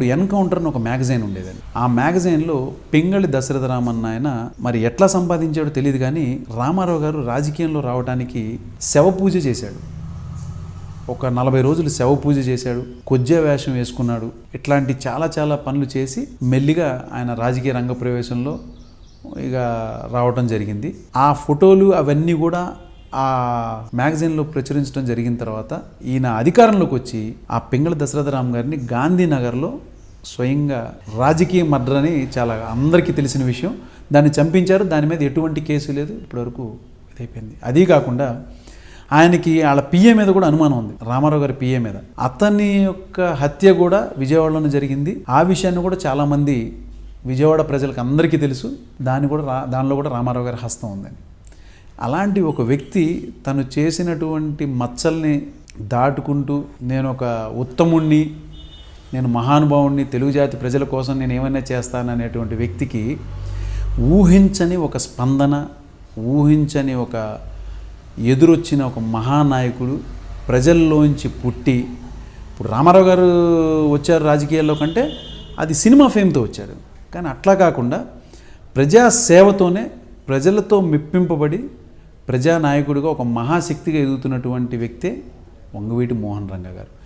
ఇప్పుడు ఎన్కౌంటర్ అని ఒక మ్యాగజైన్ ఉండేదండి ఆ మ్యాగజైన్లో పింగళి దశరథ రామన్న ఆయన మరి ఎట్లా సంపాదించాడో తెలియదు కానీ రామారావు గారు రాజకీయంలో రావడానికి శవ పూజ చేశాడు. ఒక నలభై రోజులు శవ పూజ చేశాడు కొజ్జే వేషం వేసుకున్నాడు ఇట్లాంటి చాలా చాలా పనులు చేసి మెల్లిగా ఆయన రాజకీయ రంగ ప్రవేశంలో ఇక రావటం జరిగింది. ఆ ఫోటోలు అవన్నీ కూడా ఆ మ్యాగజైన్లో ప్రచురించడం జరిగిన తర్వాత ఈయన అధికారంలోకి వచ్చి ఆ పింగళ దశరథరామ్ గారిని గాంధీనగర్లో స్వయంగా రాజకీయ మర్డర్ అని చాలా అందరికీ తెలిసిన విషయం. దాన్ని చంపించారు. దాని మీద ఎటువంటి కేసు లేదు. ఇప్పటివరకు ఇదైపోయింది. అదీ కాకుండా ఆయనకి వాళ్ళ పిఏ మీద కూడా అనుమానం ఉంది. రామారావు గారి పిఏ మీద. అతని యొక్క హత్య కూడా విజయవాడలోనే జరిగింది. ఆ విషయాన్ని కూడా చాలామంది విజయవాడ ప్రజలకు అందరికీ తెలుసు. దాన్ని కూడా రా దానిలో కూడా రామారావు గారి హస్తం ఉందని. అలాంటి ఒక వ్యక్తి తను చేసినటువంటి మచ్చల్ని దాటుకుంటూ నేను ఒక ఉత్తముణ్ణి నేను మహానుభావుణ్ణి తెలుగు జాతి ప్రజల కోసం నేను ఏమైనా చేస్తాననేటువంటి వ్యక్తికి ఊహించని ఒక స్పందన ఊహించని ఒక ఎదురొచ్చిన ఒక మహానాయకుడు ప్రజల్లోంచి పుట్టి ఇప్పుడు రామారావు గారు వచ్చారు రాజకీయాల్లో కంటే అది సినిమా ఫేమ్తో వచ్చారు. కానీ అట్లా కాకుండా ప్రజా సేవతోనే ప్రజలతో మెప్పింపబడి ప్రజానాయకుడిగా ఒక మహాశక్తిగా ఎదుగుతున్నటువంటి వ్యక్తే వంగవీటి మోహన్ రంగ గారు.